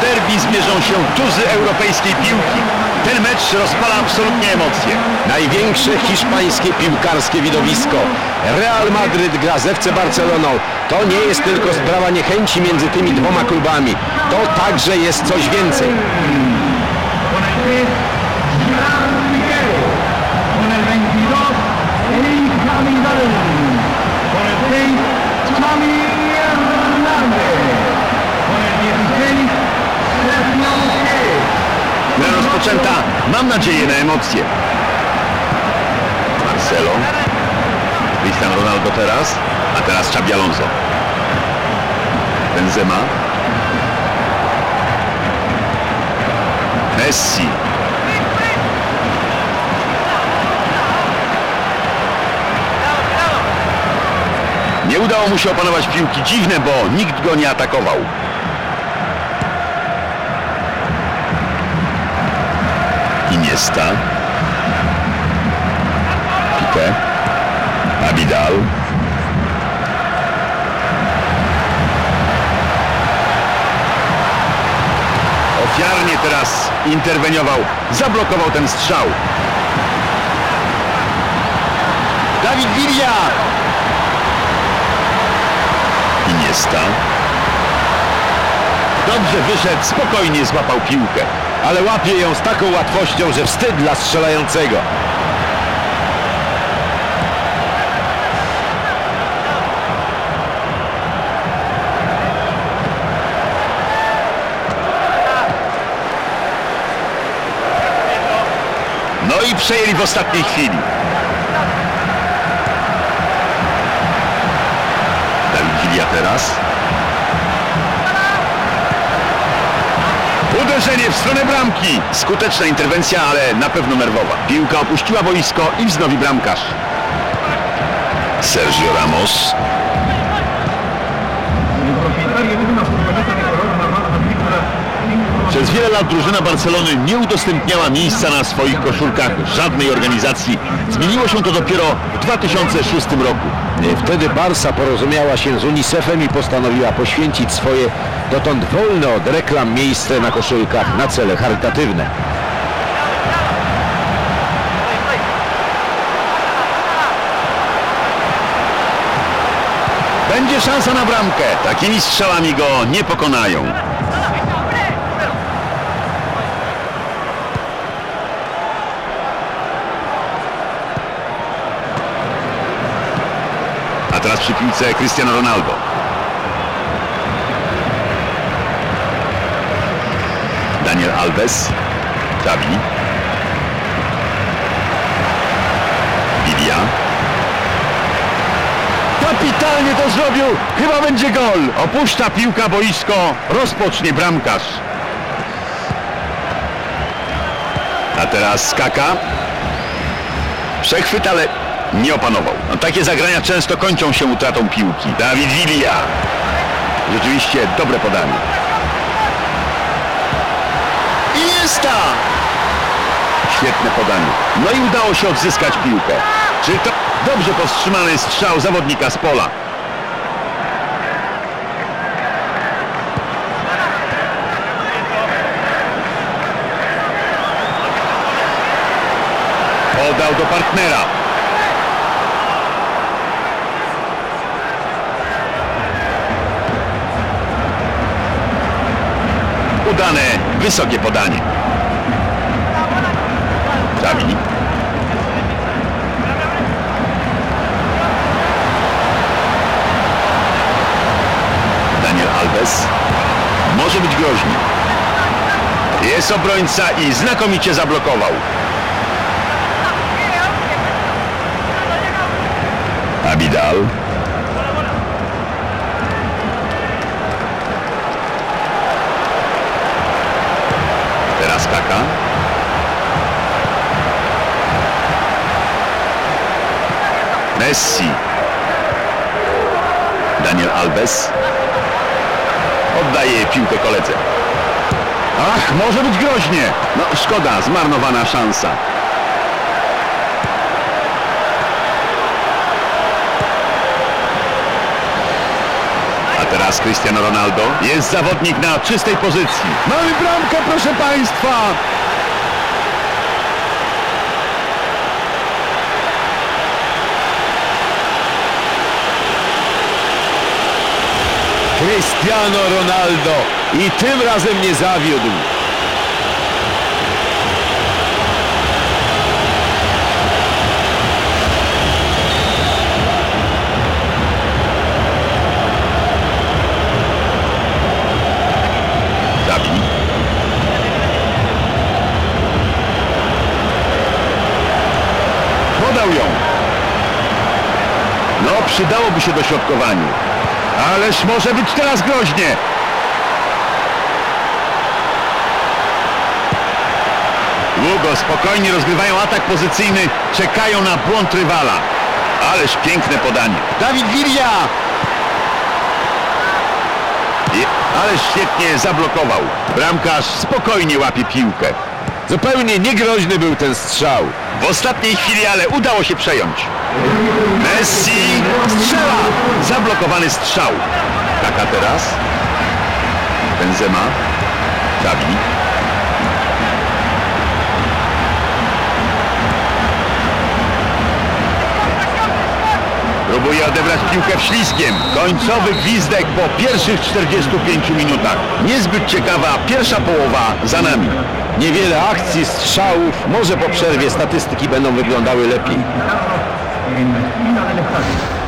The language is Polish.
chwili zmierzą się tuzy europejskiej piłki. Ten mecz rozpala absolutnie emocje. Największe hiszpańskie piłkarskie widowisko. Real Madryd gra z FC Barceloną. To nie jest tylko sprawa niechęci między tymi dwoma klubami. To także jest coś więcej. Mam nadzieję na emocje. Marcelo. Cristiano Ronaldo teraz. A teraz Xabi Alonso. Benzema. Messi. Nie udało mu się opanować piłki. Dziwne, bo nikt go nie atakował. Iniesta. Piqué. Abidal. Ofiarnie teraz interweniował. Zablokował ten strzał. Dawid Villa. Iniesta. Dobrze wyszedł, spokojnie złapał piłkę. Ale łapie ją z taką łatwością, że wstyd dla strzelającego. No i przejęli w ostatniej chwili. Villa teraz. Uderzenie w stronę bramki. Skuteczna interwencja, ale na pewno nerwowa. Piłka opuściła boisko i wznowi bramkarz. Sergio Ramos. Wiele lat drużyna Barcelony nie udostępniała miejsca na swoich koszulkach żadnej organizacji. Zmieniło się to dopiero w 2006 roku. Wtedy Barsa porozumiała się z UNICEF-em i postanowiła poświęcić swoje dotąd wolne od reklam miejsce na koszulkach na cele charytatywne. Będzie szansa na bramkę. Takimi strzałami go nie pokonają. Teraz przy piłce Cristiano Ronaldo. Daniel Alves. Xavi. Villa. Kapitalnie to zrobił! Chyba będzie gol! Opuszcza piłka boisko, rozpocznie bramkarz. A teraz skaka. Przechwyt, ale nie opanował. No, takie zagrania często kończą się utratą piłki. Dawid Villa. Rzeczywiście dobre podanie. Iniesta! Świetne podanie. No i udało się odzyskać piłkę. Czy to dobrze powstrzymany strzał zawodnika z pola? Podał do partnera. Wysokie podanie. Xavi. Daniel Alves. Może być groźny. Jest obrońca i znakomicie zablokował. Abidal. Messi. Daniel Alves. Oddaje piłkę koledze. Ach, może być groźnie. No szkoda, zmarnowana szansa. Teraz Cristiano Ronaldo. Jest zawodnik na czystej pozycji. Mamy bramkę, proszę Państwa! Cristiano Ronaldo i tym razem nie zawiódł. Podał ją. No, przydałoby się dośrodkowanie. Ależ może być teraz groźnie. Długo, spokojnie rozgrywają atak pozycyjny, czekają na błąd rywala. Ależ piękne podanie. Dawid Villa! I- Ale świetnie zablokował. Bramkarz spokojnie łapie piłkę. Zupełnie niegroźny był ten strzał. W ostatniej chwili, ale udało się przejąć. Messi strzela! Zablokowany strzał. Kaka teraz. Benzema. Xavi. Próbuje odebrać piłkę ślizgiem. Końcowy gwizdek po pierwszych 45 minutach. Niezbyt ciekawa pierwsza połowa za nami. Niewiele akcji, strzałów. Może po przerwie statystyki będą wyglądały lepiej. Inoltre,